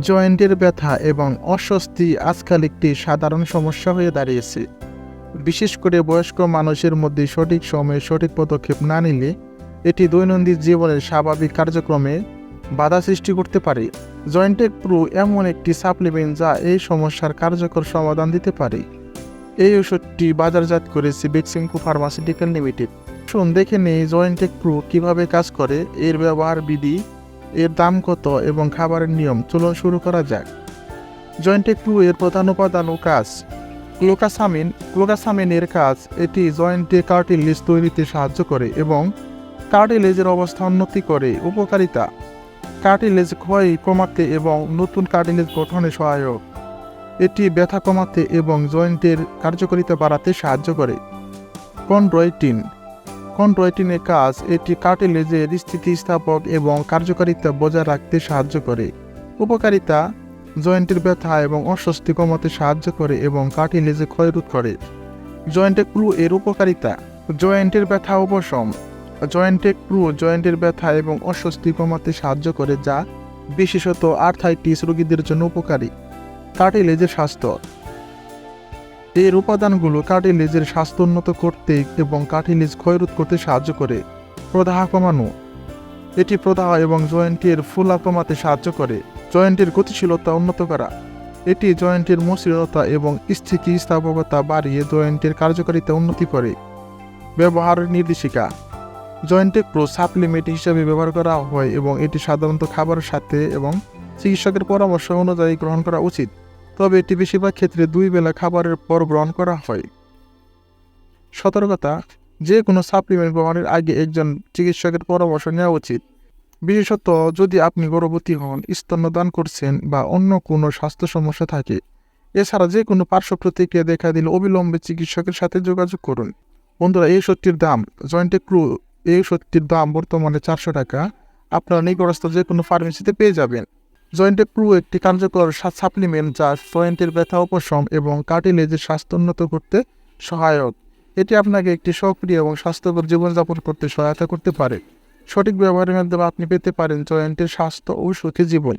জয়েন্টের ব্যথা এবং অস্বস্তি আজকাল একটি সাধারণ সমস্যা হয়ে দাঁড়িয়েছে। বিশেষ করে বয়স্ক মানুষের মধ্যে সঠিক সময়ে সঠিক পদক্ষেপ না নিলে এটি দৈনন্দিন জীবনের স্বাভাবিক কার্যক্রমে বাধা সৃষ্টি করতে পারে। জয়েন্টেক প্রো এমন একটি সাপ্লিমেন্ট যা এই সমস্যার কার্যকর সমাধান দিতে পারে। এই ওষুধটি বাজারজাত করেছে বেক্সিংকো ফার্মাসিউটিক্যাল লিমিটেড। শুন দেখে নেই জয়েন্টেক প্রো কীভাবে কাজ করে, এর ব্যবহার বিধি এর দাম কত এবং খাবারের নিয়ম? চলুন শুরু করা যাক। জয়েন্টেক প্রো এর প্রধান উপাদান কাজ। ক্লোকাসামিন ক্লোকাসামিনের কাজ, এটি জয়েন্টে কার্টিলেজ তৈরিতে সাহায্য করে এবং কার্টিলেজের অবস্থা উন্নতি করে। উপকারিতা। কার্টিলেজ ক্ষয় কমাতে এবং নতুন কার্টিলেজ গঠনে সহায়ক। এটি ব্যথা কমাতে এবং জয়েন্টের কার্যকারিতা বাড়াতে সাহায্য করে। কন্ড্রয়টিন কন্ড্রয়টিনের কাজ এটি কার্টিলেজের স্থিতিস্থাপক এবং কার্যকারিতা বজায় রাখতে সাহায্য করে। উপকারিতা, জয়েন্টের ব্যথা এবং অস্বস্তি কমাতে সাহায্য করে এবং কার্টিলেজে ক্ষয়রোধ করে। জয়েন্টে ক্লু এর উপকারিতা, জয়েন্টের ব্যথা উপশম। জয়েন্টে ক্লু জয়েন্টের ব্যথা এবং অস্বস্তি কমাতে সাহায্য করে যা বিশেষত আর্থাইটিস রোগীদের জন্য উপকারী। কার্টিলেজের স্বাস্থ্য এর উপাদানগুলো কার্টিলেজের স্বাস্থ্য উন্নত করতে এবং কার্টিলেজ ক্ষয়রোধ করতে সাহায্য করে। প্রদাহ কমানো। এটি প্রদাহ এবং জয়েন্টের ফুলা কমাতে সাহায্য করে। জয়েন্টের গতিশীলতা উন্নত করা। এটি জয়েন্টের মসৃণতা এবং স্থিতিস্থাপকতা বাড়িয়ে জয়েন্টের কার্যকারিতা উন্নতি করে। ব্যবহার নির্দেশিকা। জয়েন্টে প্রো সাপ্লিমেন্ট হিসাবে ব্যবহার করা হয় এবং এটি সাধারণত খাবারের সাথে এবং চিকিৎসকের পরামর্শ অনুযায়ী গ্রহণ করা উচিত। তবে এটি বেশিরভাগ ক্ষেত্রে দুই বেলা খাবারের পর গ্রহণ করা হয়। সতর্কতা, যে কোনো সাপ্লিমেন্ট ব্যবহারের আগে একজন চিকিৎসকের পরামর্শ নেওয়া উচিত। বিশেষত যদি আপনি গর্ভবতী হন, স্তন্যদান করছেন বা অন্য কোনো স্বাস্থ্য সমস্যা থাকে, এছাড়া যে কোনো পার্শ্ব প্রতিক্রিয়া দেখা দিলে অবিলম্বে চিকিৎসকের সাথে যোগাযোগ করুন। বন্ধুরা, এই ওষুধটির দাম জয়েন্টে ক্রু এই ওষুধটির দাম বর্তমানে চারশো টাকা। আপনারা নিকটস্থ যে কোনো ফার্মেসিতে পেয়ে যাবেন। জয়েন্টে ক্রু একটি কার্যকর সাপ্লিমেন্ট যা জয়েন্টের ব্যথা, উপশম এবং কার্টিলেজের স্বাস্থ্য উন্নত করতে সহায়ক। এটি আপনাকে একটি সক্রিয় এবং স্বাস্থ্যকর জীবনযাপন করতে সহায়তা করতে পারে। সঠিক ব্যবহারের মাধ্যমে আপনি পেতে পারেন জয়েন্টের স্বাস্থ্য ও সুখী জীবন।